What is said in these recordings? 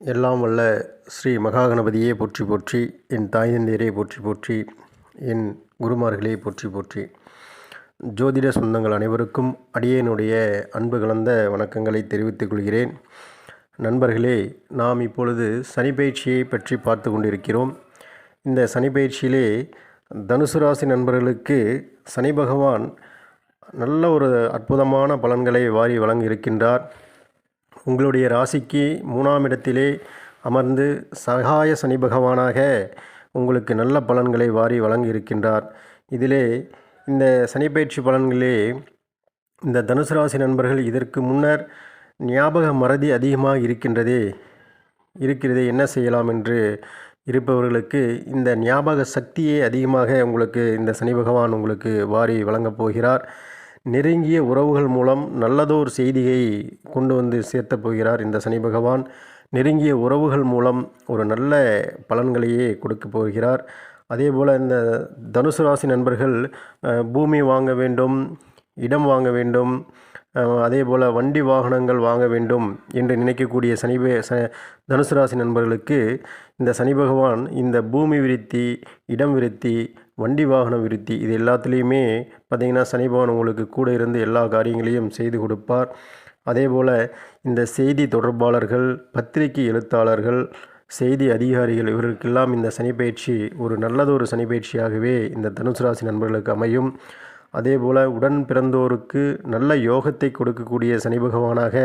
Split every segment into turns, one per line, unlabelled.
எல்லாம் வல்ல ஸ்ரீ மகாகணபதியே போற்றி போற்றி என் தாய் போற்றி போற்றி என் குருமார்களே போற்றி போற்றி. ஜோதிட சொந்தங்கள் அனைவருக்கும் அடியேனுடைய அன்பு கலந்த வணக்கங்களை தெரிவித்துக் கொள்கிறேன். நண்பர்களே நாம் இப்பொழுது சனிப்பயிற்சியை பற்றி பார்த்து கொண்டிருக்கிறோம். இந்த சனிப்பயிற்சியிலே தனுசு ராசி நண்பர்களுக்கு சனி பகவான் நல்ல ஒரு அற்புதமான பலன்களை வாரி வழங்கியிருக்கின்றார். உங்களுடைய ராசிக்கு மூணாம் இடத்திலே அமர்ந்து சகாய சனி பகவானாக உங்களுக்கு நல்ல பலன்களை வாரி வழங்கியிருக்கின்றார். இதிலே இந்த சனிப்பயிற்சி பலன்களே இந்த தனுசு ராசி நண்பர்கள் இதற்கு முன்னர் ஞாபக மறதி அதிகமாக இருக்கின்றதே இருக்கிறதே என்ன செய்யலாம் என்று இருப்பவர்களுக்கு இந்த ஞாபக சக்தியே அதிகமாக உங்களுக்கு இந்த சனி பகவான் உங்களுக்கு வாரி வழங்கப் போகிறார். நெருங்கிய உறவுகள் மூலம் நல்லதோர் செய்தியை கொண்டு வந்து சேர்த்தப் போகிறார் இந்த சனி பகவான். நெருங்கிய உறவுகள் மூலம் ஒரு நல்ல பலன்களையே கொடுக்க போகிறார். அதே போல் இந்த தனுசு ராசி நண்பர்கள் பூமி வாங்க வேண்டும் இடம் வாங்க வேண்டும் அதே போல் வண்டி வாகனங்கள் வாங்க வேண்டும் என்று நினைக்கக்கூடிய சனி பே- ச தனுசு ராசி நண்பர்களுக்கு இந்த சனி பகவான் இந்த பூமி விருத்தி இடம் விருத்தி வண்டி வாகன விருத்தி இது எல்லாத்துலேயுமே பார்த்திங்கன்னா சனி பகவான் உங்களுக்கு கூட இருந்து எல்லா காரியங்களையும் செய்து கொடுப்பார். அதே போல் இந்த செய்தி தொடர்பாளர்கள் பத்திரிகை எழுத்தாளர்கள் செய்தி அதிகாரிகள் இவர்களுக்கெல்லாம் இந்த சனிப்பயிற்சி ஒரு நல்லதொரு சனிப்பயிற்சியாகவே இந்த தனுசு ராசி நண்பர்களுக்கு அமையும். அதே போல் உடன் பிறந்தோருக்கு நல்ல யோகத்தை கொடுக்கக்கூடிய சனி பகவானாக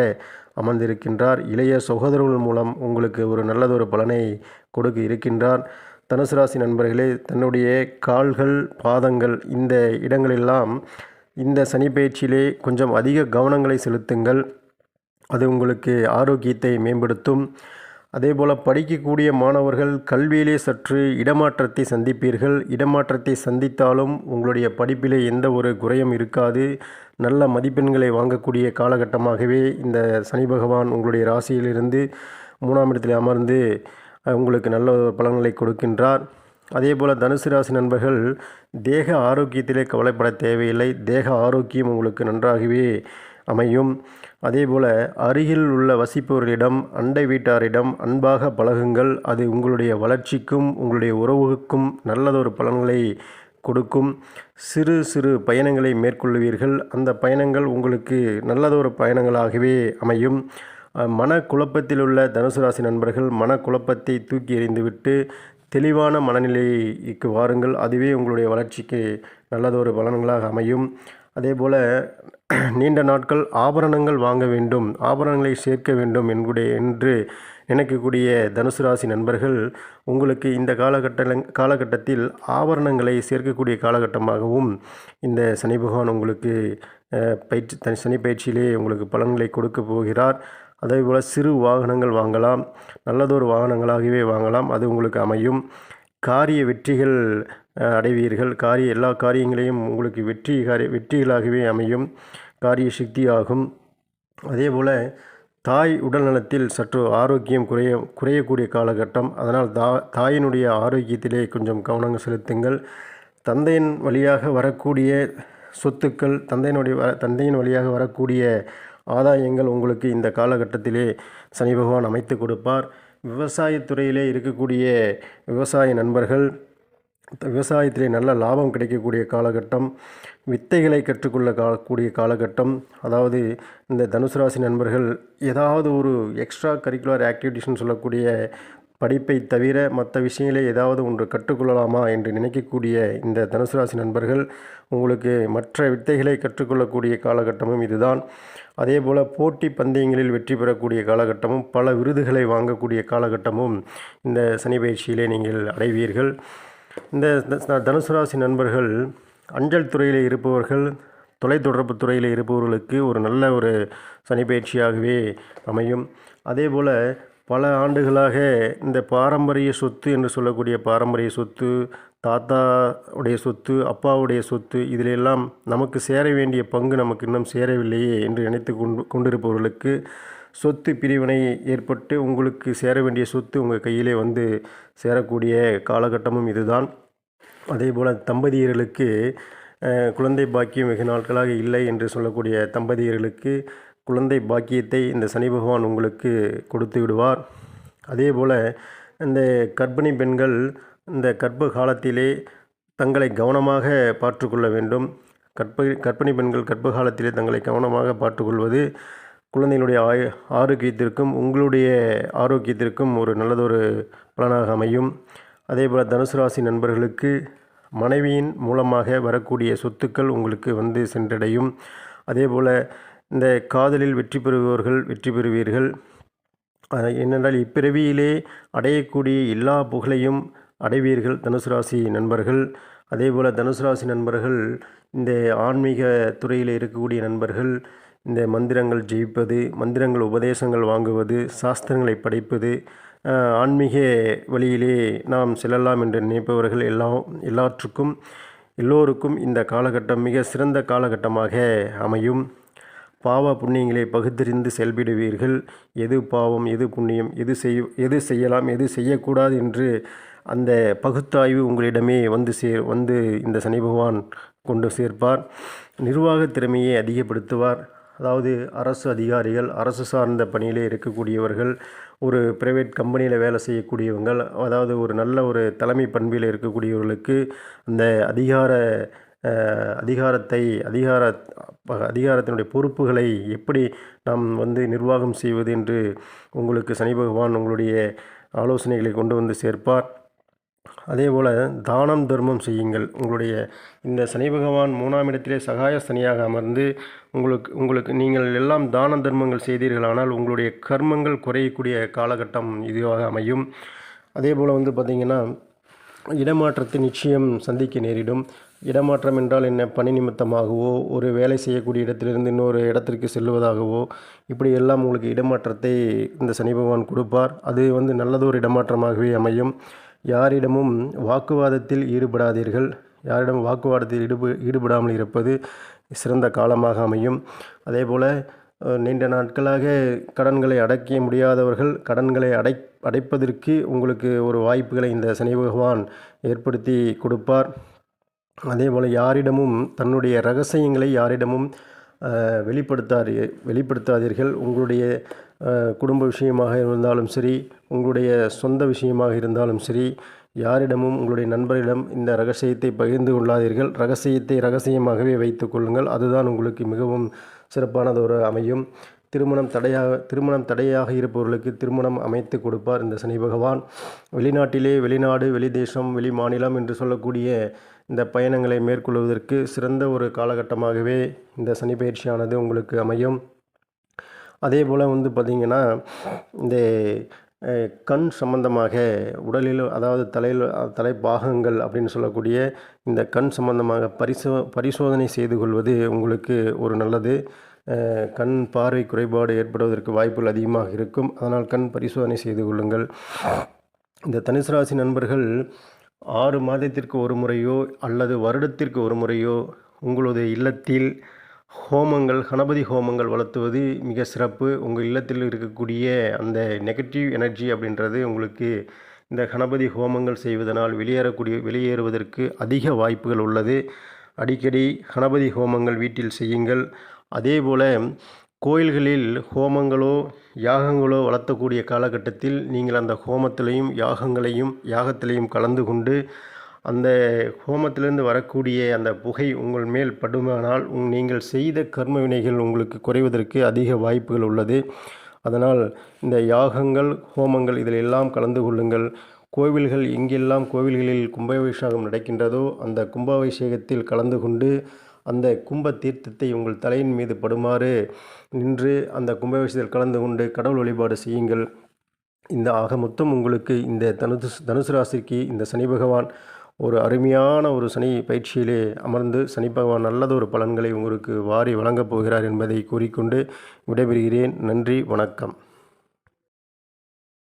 அமர்ந்திருக்கின்றார். இளைய சகோதரர்கள் மூலம் உங்களுக்கு ஒரு நல்லதொரு பலனை கொடுக்க இருக்கின்றார். தனுசு ராசி நண்பர்களே தன்னுடைய கால்கள் பாதங்கள் இந்த இடங்களெல்லாம் இந்த சனி பயிற்சியிலே கொஞ்சம் அதிக கவனங்களை செலுத்துங்கள். அது உங்களுக்கு ஆரோக்கியத்தை மேம்படுத்தும். அதேபோல் படிக்கக்கூடிய மாணவர்கள் கல்வியிலே சற்று இடமாற்றத்தை சந்திப்பீர்கள். இடமாற்றத்தை சந்தித்தாலும் உங்களுடைய படிப்பிலே எந்த ஒரு குறையும் இருக்காது. நல்ல மதிப்பெண்களை வாங்கக்கூடிய காலகட்டமாகவே இந்த சனி பகவான் உங்களுடைய ராசியிலிருந்து மூணாம் இடத்தில் அமர்ந்து உங்களுக்கு நல்ல ஒரு பலன்களை கொடுக்கின்றார். அதே போல் தனுசு ராசி நண்பர்கள் தேக ஆரோக்கியத்திலே கவலைப்பட தேவையில்லை. தேக ஆரோக்கியம் உங்களுக்கு நன்றாகவே அமையும். அதேபோல் அருகில் உள்ள வசிப்பவர்களிடம் அண்டை வீட்டாரிடம் அன்பாக பழகுங்கள். அது உங்களுடைய வளர்ச்சிக்கும் உங்களுடைய உறவுக்கும் நல்லதொரு பலன்களை கொடுக்கும். சிறு சிறு பயணங்களை மேற்கொள்வீர்கள். அந்த பயணங்கள் உங்களுக்கு நல்லதொரு பயணங்களாகவே அமையும். மனக்குழப்பத்தில் உள்ள தனுசு ராசி நண்பர்கள் மனக்குழப்பத்தை தூக்கி எறிந்துவிட்டு தெளிவான மனநிலைக்கு வாருங்கள். அதுவே உங்களுடைய வளர்ச்சிக்கு நல்லதொரு பலன்களாக அமையும். அதே போல் நீண்ட நாட்கள் ஆபரணங்கள் வாங்க வேண்டும் ஆபரணங்களை சேர்க்க வேண்டும் என்குடைய என்று நினைக்கக்கூடிய தனுசு ராசி நண்பர்கள் உங்களுக்கு இந்த காலகட்ட காலகட்டத்தில் ஆபரணங்களை சேர்க்கக்கூடிய காலகட்டமாகவும் இந்த சனி பகவான் உங்களுக்கு பயிற்சி தனி சனி பயிற்சியிலே உங்களுக்கு பலன்களை கொடுக்க போகிறார். அதே போல் சிறு வாகனங்கள் வாங்கலாம் நல்லதொரு வாகனங்களாகவே வாங்கலாம். அது உங்களுக்கு அமையும். காரிய வெற்றிகள் அடைவீர்கள். காரிய எல்லா காரியங்களையும் உங்களுக்கு வெற்றி காரிய வெற்றிகளாகவே அமையும். காரிய சக்தியாகும் அதே போல் தாய் உடல்நலத்தில் சற்று ஆரோக்கியம் குறைய குறையக்கூடிய காலகட்டம். அதனால் தா தாயினுடைய ஆரோக்கியத்திலே கொஞ்சம் கவனம் செலுத்துங்கள். தந்தையின் வழியாக வரக்கூடிய சொத்துக்கள் தந்தையினுடைய வ தந்தையின் வழியாக வரக்கூடிய ஆதாயங்கள் உங்களுக்கு இந்த காலகட்டத்திலே சனி பகவான் அமைத்து கொடுப்பார். விவசாயத்துறையிலே இருக்கக்கூடிய விவசாய நண்பர்கள் விவசாயத்திலே நல்ல லாபம் கிடைக்கக்கூடிய காலகட்டம் வித்தைகளை கற்றுக்கொள்ள காக்கூடிய காலகட்டம். அதாவது இந்த தனுசு ராசி நண்பர்கள் ஏதாவது ஒரு எக்ஸ்ட்ரா கரிக்குலர் ஆக்டிவிட்டிஸ்னு சொல்லக்கூடிய படிப்பை தவிர மற்ற விஷயங்களே ஏதாவது ஒன்று கற்றுக்கொள்ளலாமா என்று நினைக்கக்கூடிய இந்த தனுசு ராசி நண்பர்கள் உங்களுக்கு மற்ற வித்தைகளை கற்றுக்கொள்ளக்கூடிய காலகட்டமும் இதுதான். அதே போல் போட்டி பந்தயங்களில் வெற்றி பெறக்கூடிய காலகட்டமும் பல விருதுகளை வாங்கக்கூடிய காலகட்டமும் இந்த சனி பயிற்சியிலே நீங்கள் அடைவீர்கள். இந்த தனுசு ராசி நண்பர்கள் அஞ்சல் துறையில் இருப்பவர்கள் தொலைத்தொடர்பு துறையில் இருப்பவர்களுக்கு ஒரு நல்ல ஒரு சனிப்பயிற்சியாகவே அமையும். அதே போல் பல ஆண்டுகளாக இந்த பாரம்பரிய சொத்து என்று சொல்லக்கூடிய பாரம்பரிய சொத்து தாத்தா உடைய சொத்து அப்பாவுடைய சொத்து இதிலெல்லாம் நமக்கு சேர வேண்டிய பங்கு நமக்கு இன்னும் சேரவில்லையே என்று நினைத்து கொண்டு கொண்டிருப்பவர்களுக்கு சொத்து பிரிவினை ஏற்பட்டு உங்களுக்கு சேர வேண்டிய சொத்து உங்கள் கையிலே வந்து சேரக்கூடிய காலகட்டமும் இதுதான். அதே போல் தம்பதியர்களுக்கு குழந்தை பாக்கியம் வெகு நாட்களாக இல்லை என்று சொல்லக்கூடிய தம்பதியர்களுக்கு குழந்தை பாக்கியத்தை இந்த சனி பகவான் உங்களுக்கு கொடுத்து விடுவார். அதே போல் இந்த கர்ப்பிணி பெண்கள் இந்த கர்ப்ப காலத்திலே தங்களை கவனமாக பார்த்துக்கொள்ள வேண்டும். கற்ப கர்ப்பிணி பெண்கள் கர்ப்ப காலத்திலே தங்களை கவனமாக பார்த்துக்கொள்வது குழந்தைகளுடைய ஆய ஆரோக்கியத்திற்கும் உங்களுடைய ஆரோக்கியத்திற்கும் ஒரு நல்லதொரு பலனாக அமையும். அதேபோல் தனுசு ராசி நண்பர்களுக்கு மனைவியின் மூலமாக வரக்கூடிய சொத்துக்கள் உங்களுக்கு வந்து சென்றடையும். அதேபோல் இந்த காதலில் வெற்றி பெறுபவர்கள் வெற்றி பெறுவீர்கள். என்னென்றால் ஏனென்றால் இப்பிறவியிலே அடையக்கூடிய எல்லா புகழையும் அடைவீர்கள் தனுசு ராசி நண்பர்கள். அதேபோல் தனுசு ராசி நண்பர்கள் இந்த ஆன்மீக துறையில் இருக்கக்கூடிய நண்பர்கள் இந்த மந்திரங்கள் ஜெயிப்பது மந்திரங்கள் உபதேசங்கள் வாங்குவது சாஸ்திரங்களை படிப்பது ஆன்மீக வழியிலே நாம் செல்லலாம் என்று நினைப்பவர்கள் எல்லாம் எல்லாற்றுக்கும் எல்லோருக்கும் இந்த காலகட்டம் மிக சிறந்த காலகட்டமாக அமையும். பாவ புண்ணியங்களை பகுத்தறிந்து செயல்படுவீர்கள். எது பாவம் எது புண்ணியம் எது செய் எது செய்யலாம் எது செய்யக்கூடாது என்று அந்த பகுத்தாய்வு உங்களிடமே வந்து சே வந்து இந்த சனி பகவான் கொண்டு சேர்ப்பார். நிர்வாக திறமையை அதிகப்படுத்துவார். அதாவது அரசு அதிகாரிகள் அரசு சார்ந்த பணியிலே இருக்கக்கூடியவர்கள் ஒரு பிரைவேட் கம்பெனியில் வேலை செய்யக்கூடியவங்கள் அதாவது ஒரு நல்ல ஒரு தலைமை பண்பில் இருக்கக்கூடியவர்களுக்கு அந்த அதிகார அதிகாரத்தை அதிகார அதிகாரத்தினுடைய பொறுப்புகளை எப்படி நாம் வந்து நிர்வாகம் செய்வது என்று உங்களுக்கு சனி பகவான் உங்களுடைய ஆலோசனைகளை கொண்டு வந்து சேர்ப்பார். அதேபோல் தானம் தர்மம் செய்யுங்கள். உங்களுடைய இந்த சனி பகவான் மூணாம் இடத்திலே சகாய சனியாக அமர்ந்து உங்களுக்கு உங்களுக்கு நீங்கள் எல்லாம் தான தர்மங்கள் செய்தீர்களானால் உங்களுடைய கர்மங்கள் குறையக்கூடிய காலகட்டம் இதுவாக அமையும். அதே போல் வந்து பார்த்திங்கன்னா இடமாற்றத்தை நிச்சயம் சந்திக்க நேரிடும். இடமாற்றம் என்றால் என்ன? பணி நிமித்தமாகவோ ஒரு வேலை செய்யக்கூடிய இடத்திலிருந்து இன்னொரு இடத்திற்கு செல்வதாகவோ இப்படி எல்லாம் உங்களுக்கு இடமாற்றத்தை இந்த சனி பகவான் கொடுப்பார். அது வந்து நல்லதொரு இடமாற்றமாகவே அமையும். யாரிடமும் வாக்குவாதத்தில் ஈடுபடாதீர்கள். யாரிடம் வாக்குவாதத்தில் ஈடுப ஈடுபடாமல் இருப்பது சிறந்த காலமாக அமையும். அதே போல் நீண்ட நாட்களாக கடன்களை அடைக்க முடியாதவர்கள் கடன்களை அடை அடைப்பதற்கு உங்களுக்கு ஒரு வாய்ப்புகளை இந்த சனி பகவான் ஏற்படுத்தி கொடுப்பார். அதேபோல் யாரிடமும் தன்னுடைய ரகசியங்களை யாரிடமும் அஹ், வெளிப்படுத்தாது வெளிப்படுத்தாதீர்கள். உங்களுடைய குடும்ப விஷயமாக இருந்தாலும் சரி உங்களுடைய சொந்த விஷயமாக இருந்தாலும் சரி யாரிடமும் உங்களுடைய நண்பரிடம் இந்த ரகசியத்தை பகிர்ந்து கொள்ளாதீர்கள். ரகசியத்தை ரகசியமாகவே வைத்துக் கொள்ளுங்கள். அதுதான் உங்களுக்கு மிகவும் சிறப்பானது ஒரு அமையும். திருமணம் தடையாக திருமணம் தடையாக இருப்பவர்களுக்கு திருமணம் அமைத்து கொடுப்பார் இந்த சனி பகவான். வெளிநாட்டிலே வெளிநாடு வெளிதேசம் வெளி மாநிலம் என்று சொல்லக்கூடிய இந்த பயணங்களை மேற்கொள்வதற்கு சிறந்த ஒரு காலகட்டமாகவே இந்த சனி பயிற்சியானது உங்களுக்கு அமையும். அதே போல் வந்து பார்த்திங்கன்னா இந்த கண் சம்பந்தமாக உடலில் அதாவது தலையில் தலைப்பாகங்கள் அப்படின்னு சொல்லக்கூடிய இந்த கண் சம்பந்தமாக பரிசோ பரிசோதனை செய்து கொள்வது உங்களுக்கு ஒரு நல்லது. கண் பார்வை குறைபாடு ஏற்படுவதற்கு வாய்ப்புகள் அதிகமாக இருக்கும். அதனால் கண் பரிசோதனை செய்து கொள்ளுங்கள். இந்த தனுசு ராசி நண்பர்கள் ஆறு மாதத்திற்கு ஒரு முறையோ அல்லது வருடத்திற்கு ஒரு முறையோ உங்களது இல்லத்தில் ஹோமங்கள் கணபதி ஹோமங்கள் வளர்த்துவது மிக சிறப்பு. உங்கள் இல்லத்தில் இருக்கக்கூடிய அந்த நெகட்டிவ் எனர்ஜி அப்படின்றது உங்களுக்கு இந்த கணபதி ஹோமங்கள் செய்வதனால் வெளியேறக்கூடிய வெளியேறுவதற்கு அதிக வாய்ப்புகள் உள்ளது. அடிக்கடி கணபதி ஹோமங்கள் வீட்டில் செய்யுங்கள். அதேபோல் கோயில்களில் ஹோமங்களோ யாகங்களோ வளர்த்தக்கூடிய காலகட்டத்தில் நீங்கள் அந்த ஹோமத்திலையும் யாகங்களையும் யாகத்திலையும் கலந்து கொண்டு அந்த ஹோமத்திலிருந்து வரக்கூடிய அந்த புகை உங்கள் மேல் படுமானால் உங் நீங்கள் செய்த கர்ம வினைகள் உங்களுக்கு குறைவதற்கு அதிக வாய்ப்புகள் உள்ளது. அதனால் இந்த யாகங்கள் ஹோமங்கள் இதில் எல்லாம் கலந்து கொள்ளுங்கள். கோவில்கள் எங்கெல்லாம் கோவில்களில் கும்பாபிஷேகம் நடக்கின்றதோ அந்த கும்பாபிஷேகத்தில் கலந்து கொண்டு அந்த கும்ப தீர்த்தத்தை உங்கள் தலையின் மீது படுமாறு நின்று அந்த கும்பாபிஷேகத்தில் கலந்து கொண்டு கடவுள் வழிபாடு செய்யுங்கள். இந்த ஆக மொத்தம் உங்களுக்கு இந்த தனுசு தனுசு ராசிக்கு இந்த சனி பகவான் ஒரு அருமையான ஒரு சனி பயிற்சியிலே அமர்ந்து சனி பகவான் நல்லதொரு பலன்களை உங்களுக்கு வாரி வழங்கப் போகிறார் என்பதை கூறிக்கொண்டு விடைபெறுகிறேன். நன்றி வணக்கம்.